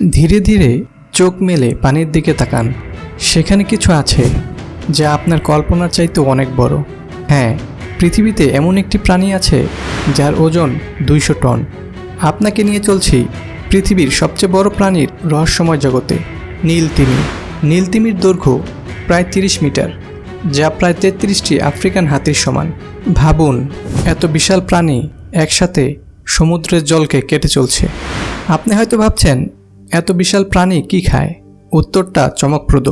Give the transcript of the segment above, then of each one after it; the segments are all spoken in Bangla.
ধীরে ধীরে চোখ মেলে পানির দিকে তাকান। সেখানে কিছু আছে যা আপনার কল্পনার চাইতে অনেক বড়। হ্যাঁ পৃথিবীতে এমন একটি প্রাণী আছে যার ওজন দুইশো টন। আপনাকে নিয়ে চলছি পৃথিবীর সবচেয়ে বড় প্রাণীর রহস্যময় জগতে। নীলতিমি। নীলতিমির দৈর্ঘ্য প্রায় তিরিশ মিটার, যা প্রায় তেত্রিশটি আফ্রিকান হাতির সমান। ভাবুন, এত বিশাল প্রাণী একসাথে সমুদ্রের জলকে কেটে চলছে। আপনি হয়তো ভাবছেন এত বিশাল প্রাণী কি খায়? উত্তরটা চমকপ্রদ।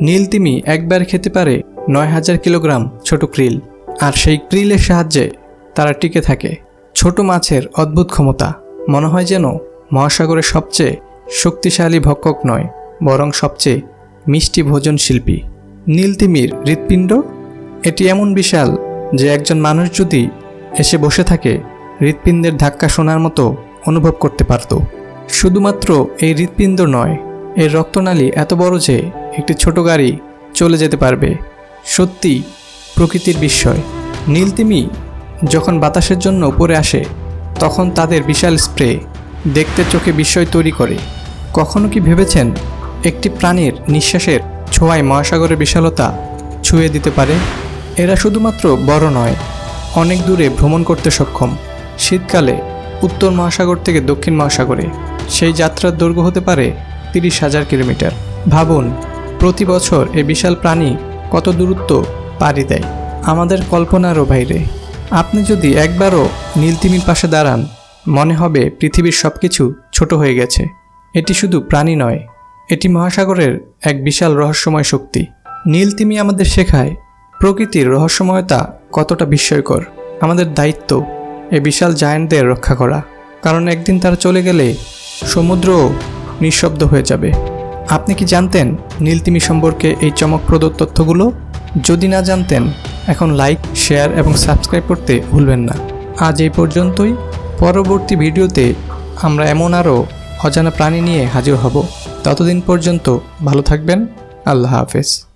নীলতিমি একবার খেতে পারে নয় হাজার কিলোগ্রাম ছোট ক্রিল, আর সেই ক্রিলের সাহায্যে তারা টিকে থাকে। ছোট মাছের অদ্ভুত ক্ষমতা, মনে হয় যেন মহাসাগরের সবচেয়ে শক্তিশালী ভক্ষক নয়, বরং সবচেয়ে মিষ্টি ভোজন শিল্পী। নীলতিমির হৃৎপিণ্ড? এটি এমন বিশাল যে একজন মানুষ যদি এসে বসে থাকে, হৃৎপিণ্ডের ধাক্কা শোনার মতো অনুভব করতে পারত। শুধুমাত্র এই হৃৎপিণ্ড নয় এর রক্তনালী এত বড় যে একটি ছোট গাড়ি চলে যেতে পারবে। সত্যি প্রকৃতির বিস্ময়। নীলতিমি যখন বাতাসের জন্য উপরে আসে, তখন তাদের বিশাল স্প্রে দেখতে চোখে বিস্ময় তৈরি করে। কখনো কি ভেবেছেন একটি প্রাণীর নিঃশ্বাসের ছোঁয়ায় মহাসাগরের বিশালতা ছুঁয়ে দিতে পারে? এরা শুধুমাত্র বড় নয়, অনেক দূরে ভ্রমণ করতে সক্ষম। শীতকালে উত্তর মহাসাগর থেকে দক্ষিণ মহাসাগরে। সেই যাত্রার দৈর্ঘ্য হতে পারে তিরিশ হাজার কিলোমিটার। ভাবুন, প্রতি বছর এ বিশাল প্রাণী কত দূরত্ব পাড়ি দেয়। আমাদের কল্পনারও বাইরে। আপনি যদি একবারও নীলতিমির পাশে দাঁড়ান, মনে হবে পৃথিবীর সব কিছু ছোট হয়ে গেছে। এটি শুধু প্রাণী নয়, এটি মহাসাগরের এক বিশাল রহস্যময় শক্তি। নীলতিমি আমাদের শেখায়, প্রকৃতির রহস্যময়তা কতটা বিস্ময়কর। আমাদের দায়িত্ব এ বিশাল জায়ান্টদের রক্ষা করা। কারণ একদিন তারা চলে গেলে সমুদ্রও নিঃশব্দ হয়ে যাবে। আপনি কি জানতেন নীলতিমি সম্পর্কে এই চমকপ্রদ তথ্যগুলো? যদি না জানতেন, এখন লাইক, শেয়ার এবং সাবস্ক্রাইব করতে ভুলবেন না। আজ এই পর্যন্তই। পরবর্তী ভিডিওতে আমরা এমন আরও অজানা প্রাণী নিয়ে হাজির হব। ততদিন পর্যন্ত ভালো থাকবেন। আল্লাহ হাফেজ।